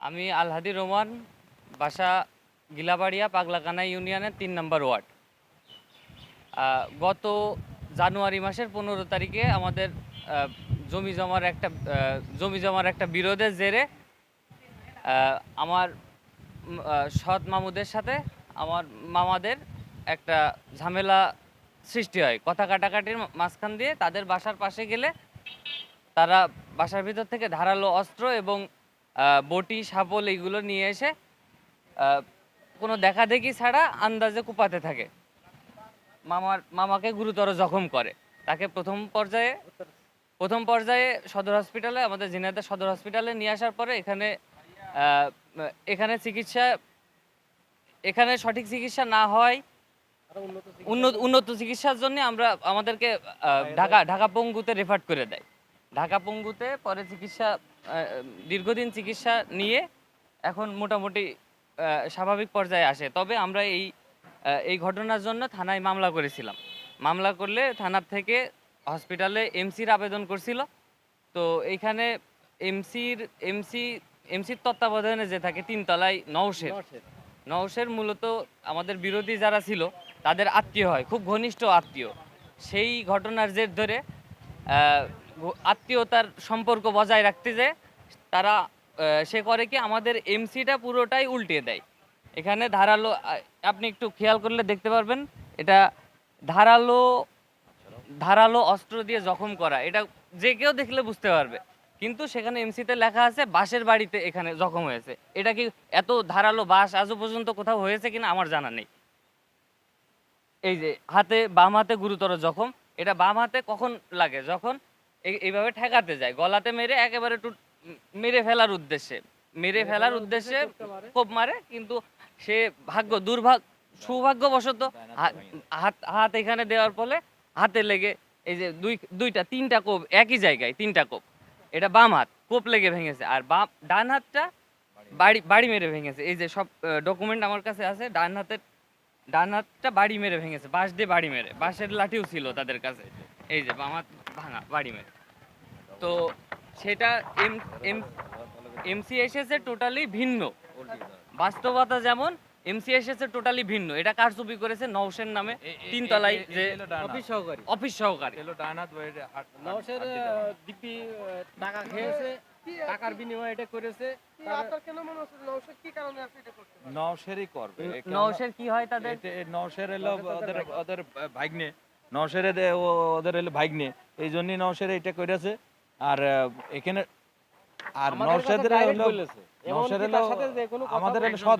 আমি আলহাদি রোমান, বাসা গিলাবাড়িয়া, পাগলাকানা ইউনিয়নের তিন নম্বর ওয়ার্ড। গত জানুয়ারি মাসের পনেরো তারিখে আমাদের জমি জমার একটা জমি জমার একটা বিরোধের জেরে আমার সৎ মামুদের সাথে আমার মামাদের একটা ঝামেলা সৃষ্টি হয়। কথা কাটাকাটির মাঝখান দিয়ে তাদের বাসার পাশে গেলে তারা বাসার ভিতর থেকে ধারালো অস্ত্র এবং বটি শাবল এইগুলো নিয়ে এসে কোনো দেখাদেখি ছাড়া আন্দাজে কুপাতে থাকে। মামার, মামাকে গুরুতর জখম করে। তাকে প্রথম পর্যায়ে প্রথম পর্যায়ে সদর হসপিটালে, আমাদের ঝিনাইদহ সদর হসপিটালে নিয়ে আসার পরে এখানে এখানে চিকিৎসা, এখানে সঠিক চিকিৎসা না হয়, উন্নত উন্নত চিকিৎসার জন্য আমরা, আমাদেরকে ঢাকা ঢাকা পঙ্গুতে রেফার করে দেয়। ঢাকা পঙ্গুতে পরে চিকিৎসা দীর্ঘদিন চিকিৎসা নিয়ে এখন মোটামুটি স্বাভাবিক পর্যায়ে আসে। তবে আমরা এই এই ঘটনার জন্য থানায় মামলা করেছিলাম। মামলা করলে থানার থেকে হসপিটালে এমসির আবেদন করছিল। তো এইখানে এমসির এমসি এমসির তত্ত্বাবধানে যে থাকে তিনতলায় নৌশের নওশের। মূলত আমাদের বিরোধী যারা ছিল তাদের আত্মীয় হয় খুব ঘনিষ্ঠ আত্মীয়। সেই ঘটনার জের ধরে আত্মীয়তার সম্পর্ক বজায় রাখতে যে, তারা সে করে কি আমাদের এমসিটা পুরোটাই উল্টিয়ে দেয়। এখানে ধারালো আপনি একটু খেয়াল করলে দেখতে পারবেন, এটা ধারালো ধারালো অস্ত্র দিয়ে জখম করা, এটা যে কেউ দেখলে বুঝতে পারবে। কিন্তু সেখানে এমসিতে লেখা আছে, বাঁশের বাড়িতে এখানে জখম হয়েছে। এটা কি এত ধারালো বাঁশ আজও পর্যন্ত কোথাও হয়েছে কিনা আমার জানা নেই। এই যে, হাতে, বাম হাতে গুরুতর জখম, এটা বাম হাতে কখন লাগে? যখন এইভাবে ঠেকাতে যায়। গলাতে মেরে একেবারে টু মেরে ফেলার উদ্দেশ্যে। মেরে ফেলার উদ্দেশ্যে কোপ মারে কিন্তু সে ভাগ্য দুর্ভাগ্য সৌভাগ্যবশত হাত হাত এখানে দেওয়ার ফলে হাতে লেগে এই যে দুই দুইটা তিনটা কোপ একই জায়গায় তিনটা কোপ। এটা বাম হাত কোপ লেগে ভেঙেছে। আর বাম ডান হাতটা বাড়ি বাড়ি মেরে ভেঙেছে। এই যে সব ডকুমেন্ট আমার কাছে আছে ডান হাতের ডান হাতটা বাড়ি মেরে ভেঙেছে। বাঁশ দিয়ে বাড়ি মেরে। বাঁশের লাঠিও ছিল তাদের কাছে। এই যে বাম হাত ভাঙা বাড়ি মেরে তো সেটা এম এম এমসি এসেছে টোটালি ভিন্ন বাস্তবতা যেমন এমসি এসেছে টোটালি ভিন্ন এটা কারচুপি করেছে নৌসেন নামে তিনতলায় যে অফিস সহকারী অফিস সহকারী নওশের দিব্যি টাকা খেয়েছে টাকার বিনিময়ে এটা করেছে আপনার কেন মনে হচ্ছে নৌশেদ কি কারণে আপনি এটা করতে নওশেরই করবে নৌসের কি হয় তাদের নওশের এলো ওদের ওদের ভাগ্নে নওশের ওদের এলো ভাগ্নে। এই জন্যই নওশের এটা করেছে আর এখানে আর নওশেদের হলো নওশের হলো আমাদের হলো সৎ।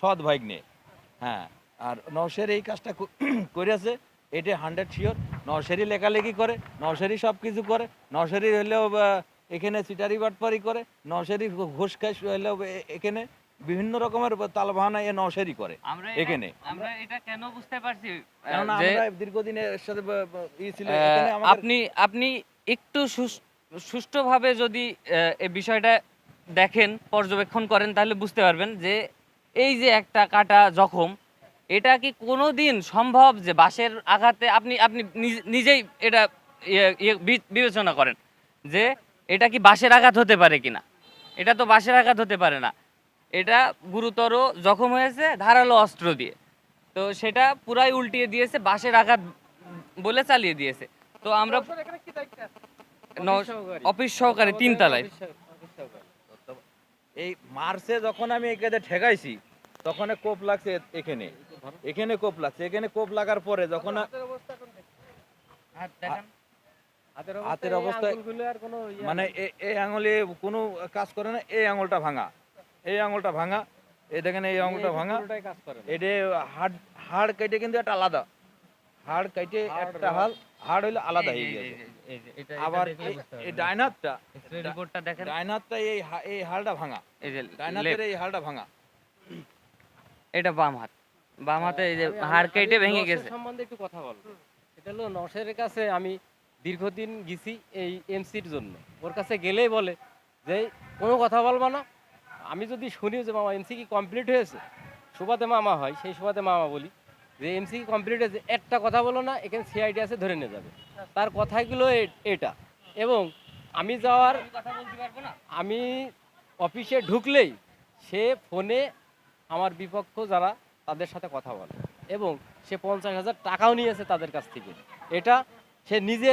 সৎ ভাগ্নে। হ্যাঁ আর নওশের এই কাজটা করেছে এটা হান্ড্রেড শিওর নওশেরই লেখালেখি করে নওশেরই সব কিছু করে নওশেরই হলেও এখানে সিটারি বাটপারি করে নওশেরই ঘুষ খাস হলেও এখানে। বিভিন্ন রকমের তালবাহানা এ নওশেরই করে এখানে। আমরা এটা কেন বুঝতে পারছি? আহ, আমরা দীর্ঘদিন সাথে ই ছিল আপনি আপনি একটু সুষ্ঠুভাবে যদি এই বিষয়টা দেখেন পর্যবেক্ষণ করেন তাহলে বুঝতে পারবেন যে এই যে একটা কাটা জখম এটা কি কোনোদিন সম্ভব যে বাঁশের আঘাতে আপনি আপনি নিজ- নিজেই এটা ইয়ে- ইয়ে বিবেচনা করেন যে এটা কি বাঁশের আঘাত হতে পারে কিনা? এটা তো বাঁশের আঘাত হতে পারে না। এটা গুরুতর জখম হয়েছে ধারালো অস্ত্র দিয়ে। তো সেটা পুরাই উল্টিয়ে দিয়েছে বাঁশের আঘাত বলে চালিয়ে দিয়েছে। তো আমরা। অফিস সহকারী। তিনতলায় অফিস সহকারী। এই মার্চে যখন আমি এখানে ঠেকাইছি তখন কোপ লাগছে এখানে। এখানে কোপ লাগছে। এখানে কোপ লাগার পরে যখন হাতের অবস্থা এখন দেখুন। হাতের হাতের অবস্থায় অবস্থায়- আঙ্গুলগুলো আর কোনো ইয়ে মানে এই আঙুলে কোনো কাজ করে না এই আঙুলটা ভাঙা। এই আঙুলটা ভাঙা। এই দেখেন এই আঙুলটা ভাঙা। এটা হাড় হাড় কেটে কিন্তু একটা আলাদা। হাড় কেটে একটা হাল হাড় হইল আলাদা হয়ে গেছে। আবার এই- এই ডাইন হাতটা রিপোর্টটা দেখেন। ডাইন হাতটা এই এই হাড়টা ভাঙা। এই যে ডাইন হাতের এই হাড়টা ভাঙা। এটা বাম হাত। বাম হাতে এই যে হাড় কেটে ভেঙে গেছে। সম্বন্ধে একটু কথা বলব। এটা হলো নওশের কাছে আমি দীর্ঘদিন গেছি এই এমসির জন্য। ওর কাছে গেলেই বলে যে কোনো কথা বলবা না। আমি যদি শুনি যে মামা এমসি কি কমপ্লিট হয়েছে সুবাদে মামা হয় সেই সুবাদে মামা বলি যে এমসি কি কমপ্লিট হয়েছে একটা কথা বলো না এখানে সিআইডি আছে ধরে নিয়ে যাবে। তার কথাগুলো এ- এটা। এবং আমি যাওয়ার কথা বলতে পারব না? আমি অফিসে ঢুকলেই সে ফোনে আমার বিপক্ষ যারা তাদের সাথে কথা বলে এবং সে পঞ্চাশ হাজার টাকাও নিয়েছে তাদের কাছ থেকে। এটা সে নিজে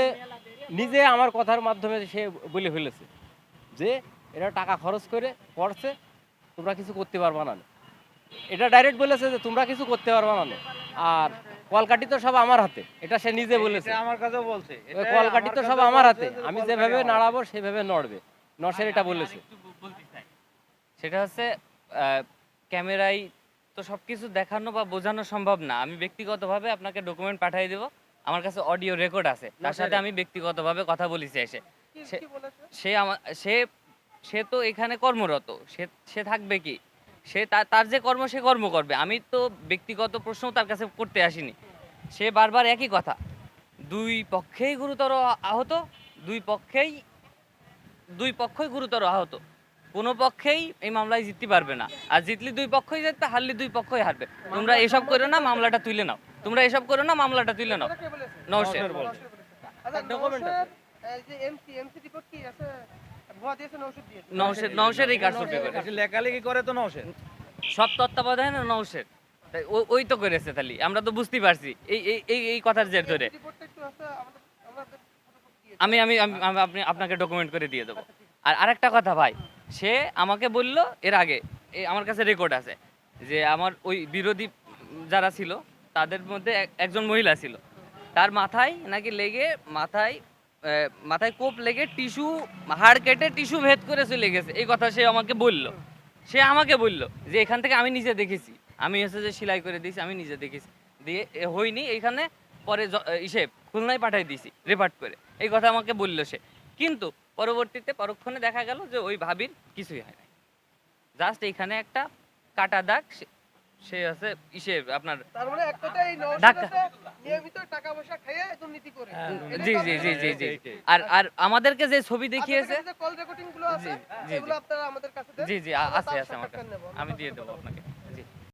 নিজে আমার কথার মাধ্যমে সে বলে ফেলেছে যে এরা টাকা খরচ করে করছে তোমরা কিছু করতে পারবা না। এটা ডাইরেক্ট বলেছে যে তোমরা কিছু করতে পারবা না। আর কলকাটি তো সব আমার হাতে এটা সে নিজে বলেছে। আমার কাছেও বলছে। কলকাটি তো সব আমার হাতে আমি যেভাবে নাড়াবো সেভাবে নড়বে। নরসের এটা বলেছে। সেটা হচ্ছে আহ, ক্যামেরায় তো সব কিছু দেখানো বা বোঝানো সম্ভব না। আমি ব্যক্তিগতভাবে আপনাকে ডকুমেন্ট পাঠিয়ে দেবো। আমার কাছে অডিও রেকর্ড আছে। তার সাথে আমি ব্যক্তিগতভাবে কথা বলেছি এসে। সে- কি বলেছে? সে আমার সে তো এখানে কর্মরত সে সে থাকবে কি? সে তার যে কর্ম সে কর্ম করবে। আমি তো ব্যক্তিগত প্রশ্ন তার কাছে করতে আসিনি। সে বারবার একই কথা। দুই পক্ষেই গুরুতর আহত দুই পক্ষেই দুই পক্ষই গুরুতর আহত। কোনো পক্ষেই এই মামলায় জিততে পারবে না। আর জিতলি দুই পক্ষই জিততে হারলি দুই পক্ষই হারবে। তোমরা এসব করো না মামলাটা তুলে নাও। তোমরা এসব করো না মামলাটা তুলে নাও। এটা কে বলেছে? নওশের বলেছে। আচ্ছা আছে। নওশের, এই যে এমসি এমসি রিপোর্ট কি আছে ভুয়া দিয়েছে নওশের দিয়েছে। নওশের নওশের এই কারচুপি করে। লেখালেখি করে তো নওশের সব তত্ত্বাবধানে নৌশের তাই ও- ওই তো করেছে তাহলে। আমরা তো বুঝতেই পারছি। এই এই এই এই কথার জের ধরে। আমি আমি আপনি আপনাকে ডকুমেন্ট করে দিয়ে দেবো। আর আরেকটা কথা ভাই সে আমাকে বলল এর আগে আমার কাছে রেকর্ড আছে যে আমার ওই বিরোধী যারা ছিল তাদের মধ্যে এক- একজন মহিলা ছিল। তার মাথায় নাকি লেগে মাথায় মাথায় কোপ লেগে টিস্যু হাড় কেটে টিস্যু ভেদ করে চলে গেছে। এই কথা সে আমাকে বলল। সে আমাকে বলল যে এখান থেকে আমি নিজে দেখেছি। আমি হচ্ছে যে সেলাই করে দিয়েছি আমি নিজে দেখেছি। দিয়ে হয়নি। এইখানে পরে ইসে খুলনায় পাঠাই দিয়েছি রেপার্ট করে। এই কথা আমাকে বলল সে। কিন্তু পরবর্তীতে পরক্ষণে দেখা গেল যে ওই ভাবির কিছুই হয় নাই। জাস্ট এইখানে একটা কাটা দাগ সে- আছে ইসে আপনার তার মানে এক এই হ্যাঁ, জি জি জি জি জি। আর আর আমাদেরকে যে ছবি দেখিয়েছে যে কল রেকর্ডিংগুলো আছে সেগুলো। আপনারা আমাদের কাছে জি জি আছে আছে আমার কাছে। আমি দিয়ে দেবো আপনাকে।